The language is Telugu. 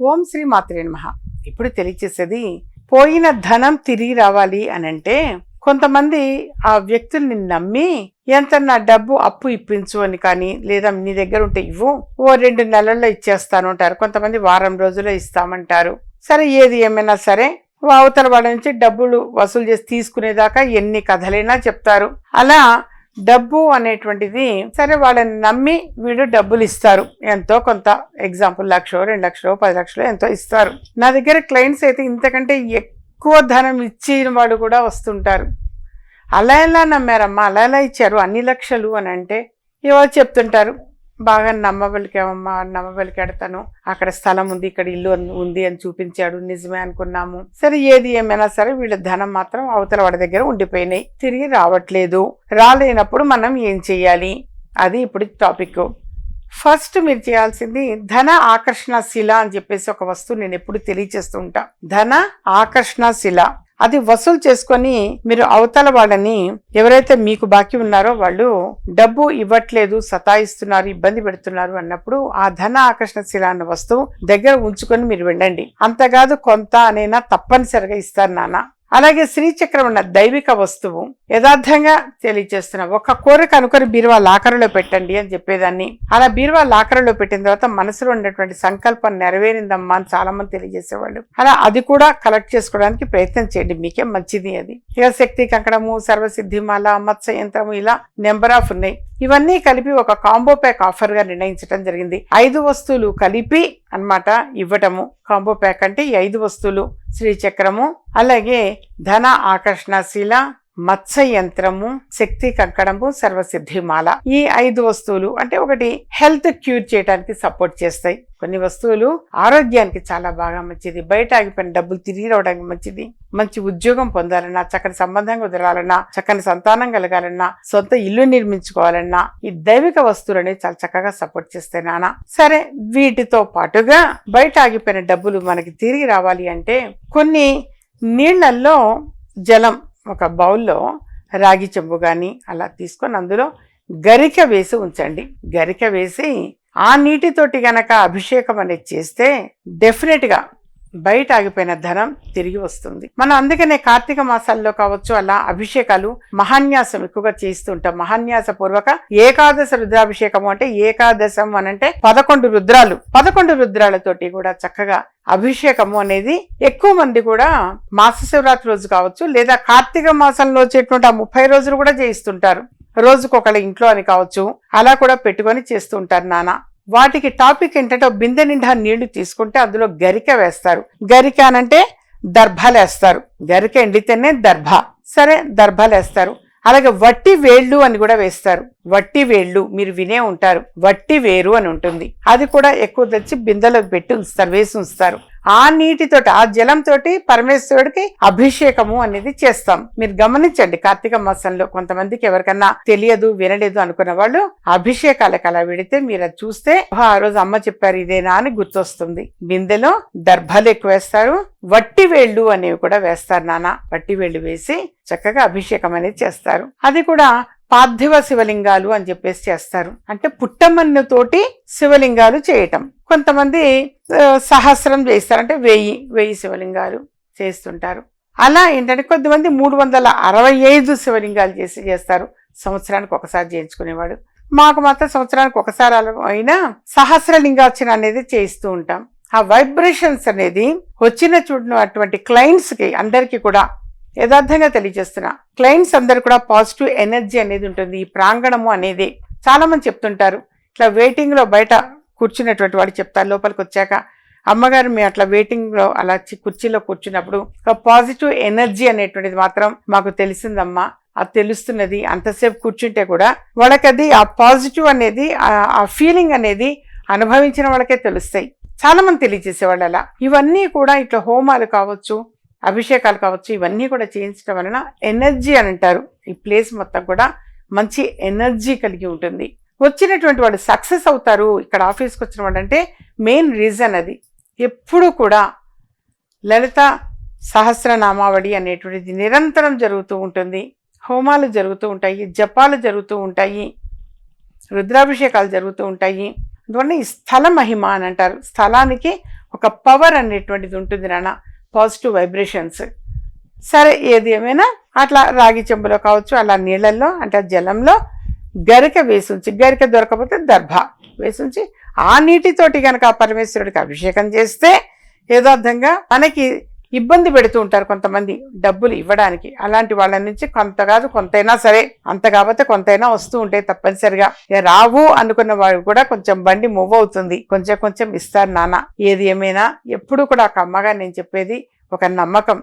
ఓం శ్రీ మాత్రే నమ. ఇప్పుడు తెలియచేసేది పోయిన ధనం తిరిగి రావాలి అని అంటే కొంతమంది ఆ వ్యక్తుల్ని నమ్మి ఎంత నా డబ్బు అప్పు ఇప్పించు అని కానీ లేదా నీ దగ్గర ఉంటే ఇవ్వు ఓ రెండు నెలల్లో ఇచ్చేస్తాను అంటారు. కొంతమంది వారం రోజుల్లో ఇస్తామంటారు. సరే ఏది ఏమైనా సరే అవతల వాళ్ళ నుంచి డబ్బులు వసూలు చేసి తీసుకునేదాకా ఎన్ని కథలైనా చెప్తారు. అలా డబ్బు అనేటువంటిది సరే వాళ్ళని నమ్మి వీడు డబ్బులు ఇస్తారు ఎంతో కొంత ఎగ్జాంపుల్ లక్షో రెండు లక్షలో పది లక్షలు ఎంతో ఇస్తారు. నా దగ్గర క్లయింట్స్ అయితే ఇంతకంటే ఎక్కువ ధనం ఇచ్చిన వాడు కూడా వస్తుంటారు. అలా ఎలా నమ్మారమ్మా? అలా ఎలా ఇచ్చారు? అన్ని లక్షలు అని అంటే ఏవో చెప్తుంటారు. బాగా నమ్మబలికామమ్మా నమ్మబలికెడతాను. అక్కడ స్థలం ఉంది ఇక్కడ ఇల్లు ఉంది అని చూపించాడు. నిజమే అనుకున్నాము. సరే ఏది ఏమైనా సరే వీళ్ళ ధనం మాత్రం అవతల వాడి దగ్గర ఉండిపోయినాయి. తిరిగి రావట్లేదు. రాలేనప్పుడు మనం ఏం చెయ్యాలి? అది ఇప్పుడు టాపిక్. ఫస్ట్ మీరు చేయాల్సింది ధన ఆకర్షణ శిల అని చెప్పేసి ఒక వస్తువు నేను ఎప్పుడు తెలియచేస్తూ ఉంటా. ధన ఆకర్షణ శిల. అది వసూలు చేసుకొని మీరు అవతల వాళ్ళని ఎవరైతే మీకు బాకీ ఉన్నారో వాళ్ళు డబ్బు ఇవ్వట్లేదు సతాయిస్తున్నారు ఇబ్బంది పెడుతున్నారు అన్నప్పుడు ఆ ధన ఆకర్షణ శిల అన్న వస్తువు దగ్గర ఉంచుకొని మీరు వెళ్ళండి. అంతకాదు కొంత అనైనా తప్పనిసరిగా ఇస్తారు నాన్న. అలాగే శ్రీచక్రం ఉన్న దైవిక వస్తువు యథార్థంగా తెలియజేస్తున్న ఒక కోరిక అనుకొని బీరువా లాకరులో పెట్టండి అని చెప్పేదాన్ని. అలా బీరువా లాకరులో పెట్టిన తర్వాత మనసులో ఉన్నటువంటి సంకల్పం నెరవేరిందమ్మా అని చాలా మంది తెలియజేసేవాళ్ళు. అలా అది కూడా కలెక్ట్ చేసుకోవడానికి ప్రయత్నం చేయండి. మీకే మంచిది అది. ఇక శక్తి కంకణము సర్వసిద్ధిమాల మత్స్య యంత్రము ఇలా నెంబర్ ఆఫ్ ఉన్నాయి. ఇవన్నీ కలిపి ఒక కాంబో ప్యాక్ ఆఫర్గా నిర్ణయించడం జరిగింది. ఐదు వస్తువులు కలిపి అన్నమాట ఇవ్వటము. కాంబో ప్యాక్ అంటే ఈ ఐదు వస్తువులు. శ్రీచక్రము అలాగే ధన ఆకర్షణశీల మత్స్య యంత్రము శక్తి కంకణము సర్వసిద్ధిమాల ఈ ఐదు వస్తువులు అంటే ఒకటి హెల్త్ క్యూర్ చేయడానికి సపోర్ట్ చేస్తాయి. కొన్ని వస్తువులు ఆరోగ్యానికి చాలా బాగా మంచిది. బయట ఆగిపోయిన డబ్బులు తిరిగి రావడానికి మంచిది. మంచి ఉద్యోగం పొందాలన్నా చక్కని సంబంధం కుదరాలన్నా చక్కని సంతానం కలగాలన్నా సొంత ఇల్లు నిర్మించుకోవాలన్నా ఈ దైవిక వస్తువులని చాలా చక్కగా సపోర్ట్ చేస్తాయి నాన్న సరే వీటితో పాటుగా బయట ఆగిపోయిన డబ్బులు మనకి తిరిగి రావాలి అంటే కొన్ని నీళ్ళల్లో జలం ఒక బౌల్లో రాగి చెంబు కానీ అలా తీసుకొని అందులో గరిక వేసి ఉంచండి. గరిక వేసి ఆ నీటితోటి గనక అభిషేకం అనేది చేస్తే డెఫినెట్గా బయట ఆగిపోయిన ధనం తిరిగి వస్తుంది. మనం అందుకనే కార్తీక మాసాల్లో కావచ్చు అలా అభిషేకాలు మహాన్యాసం ఎక్కువగా చేస్తూ ఉంటాం. మహాన్యాస పూర్వక ఏకాదశ రుద్రాభిషేకము అంటే ఏకాదశం అని అంటే పదకొండు రుద్రాలు. పదకొండు రుద్రాలతోటి కూడా చక్కగా అభిషేకము అనేది ఎక్కువ మంది కూడా మాస శివరాత్రి రోజు కావచ్చు లేదా కార్తీక మాసంలో వచ్చేటువంటి ఆ ముప్పై రోజులు కూడా చేయిస్తుంటారు. రోజుకొకళ్ళ ఇంట్లో అని కావచ్చు అలా కూడా పెట్టుకొని చేస్తూ ఉంటారు నాన్న. వాటికి టాపిక్ ఏంటంటే బిందె నిండా నీళ్ళు తీసుకుంటే అందులో గరిక వేస్తారు. గరిక అనంటే దర్భాలేస్తారు. గరిక ఎండితేనే దర్భ. సరే దర్భాలేస్తారు. అలాగే వట్టి వేళ్ళు అని కూడా వేస్తారు. వట్టి వేళ్ళు మీరు వినే ఉంటారు. వట్టి వేరు అని ఉంటుంది. అది కూడా ఎక్కువ తెచ్చి బిందెలోకి పెట్టి ఉంచుతారు వేసి ఉంచుతారు. ఆ నీటితోటి ఆ జలంతోటి పరమేశ్వరుడికి అభిషేకము అనేది చేస్తాం. మీరు గమనించండి కార్తీక మాసంలో కొంతమందికి ఎవరికన్నా తెలియదు వినలేదు అనుకున్న వాళ్ళు అభిషేకాలకు అలా విడితే మీరు అది చూస్తే ఆ రోజు అమ్మ చెప్పారు ఇదేనా? అని గుర్తొస్తుంది. బిందెలో దర్భలు ఎక్కువ వేస్తారు వట్టి వేళ్ళు అనేవి కూడా వేస్తారు నాన్న. వట్టి వేళ్ళు వేసి చక్కగా అభిషేకం అనేది చేస్తారు. అది కూడా పార్థివ శివలింగాలు అని చెప్పేసి చేస్తారు. అంటే పుట్టమన్నుతోటి శివలింగాలు చేయటం. కొంతమంది సహస్రం చేస్తారు. అంటే వెయ్యి వెయ్యి శివలింగాలు చేస్తుంటారు. అలా ఏంటంటే కొద్దిమంది మూడు వందల అరవై ఐదు శివలింగాలు చేసి చేస్తారు. సంవత్సరానికి ఒకసారి చేయించుకునేవాడు. మాకు మాత్రం సంవత్సరానికి ఒకసారి అలా అయినా సహస్రలింగార్చన అనేది చేయిస్తూ ఉంటాం. ఆ వైబ్రేషన్స్ అనేది వచ్చిన చూడను అటువంటి క్లయింట్స్కి అందరికీ కూడా యథార్థంగా తెలియజేస్తున్నా. క్లయింట్స్ అందరు కూడా పాజిటివ్ ఎనర్జీ అనేది ఉంటుంది. ఈ ప్రాంగణము అనేది. చాలామంది చెప్తుంటారు. ఇట్లా వెయిటింగ్లో బయట కూర్చున్నటువంటి వాడు చెప్తారు. లోపలికి వచ్చాక అమ్మగారు మేము అట్లా వెయిటింగ్లో అలా కుర్చీలో కూర్చున్నప్పుడు ఒక పాజిటివ్ ఎనర్జీ అనేటువంటిది మాత్రం మాకు తెలిసిందమ్మా. అది తెలుస్తున్నది. అంతసేపు కూర్చుంటే కూడా వాళ్ళకి అది ఆ పాజిటివ్ అనేది ఆ- ఆ ఫీలింగ్ అనేది అనుభవించిన వాళ్ళకే తెలుస్తాయి. చాలా మంది తెలియజేసేవాళ్ళు అలా. ఇవన్నీ కూడా ఇట్లా హోమాలు కావచ్చు అభిషేకాలు కావచ్చు ఇవన్నీ కూడా చేయించడం వలన ఎనర్జీ అని అంటారు. ఈ ప్లేస్ మొత్తం కూడా మంచి ఎనర్జీ కలిగి ఉంటుంది. వచ్చినటువంటి వాళ్ళు సక్సెస్ అవుతారు. ఇక్కడ ఆఫీస్కి వచ్చిన వాడు అంటే మెయిన్ రీజన్ అది. ఎప్పుడూ కూడా లలిత సహస్రనామావళి అనేటువంటిది నిరంతరం జరుగుతూ ఉంటుంది. హోమాలు జరుగుతూ ఉంటాయి జపాలు జరుగుతూ ఉంటాయి రుద్రాభిషేకాలు జరుగుతూ ఉంటాయి. అందువల్ల ఈ స్థల మహిమ అని అంటారు. స్థలానికి ఒక పవర్ అనేటువంటిది ఉంటుంది నాన్న. Positive vibrations. సరే ఏది ఏమైనా అట్లా రాగి చెంబులో కావచ్చు అలా నీళ్ళల్లో అంటే జలంలో గరిక వేసుంచి గరిక దొరకపోతే దర్భ వేసుంచి ఆ నీటితోటి కనుక పరమేశ్వరుడికి అభిషేకం చేస్తే యథార్థంగా మనకి ఇబ్బంది పెడుతూ ఉంటారు కొంతమంది డబ్బులు ఇవ్వడానికి. అలాంటి వాళ్ళ నుంచి కొంత కాదు కొంతైనా సరే. అంత కాకపోతే కొంతైనా వస్తూ ఉంటాయి తప్పనిసరిగా. రావు అనుకున్న వాడు కూడా కొంచెం బండి మూవ్ అవుతుంది. కొంచెం కొంచెం ఇస్తారు నాన్న. ఏది ఏమైనా ఎప్పుడు కూడా ఒక అమ్మగా నేను చెప్పేది ఒక నమ్మకం.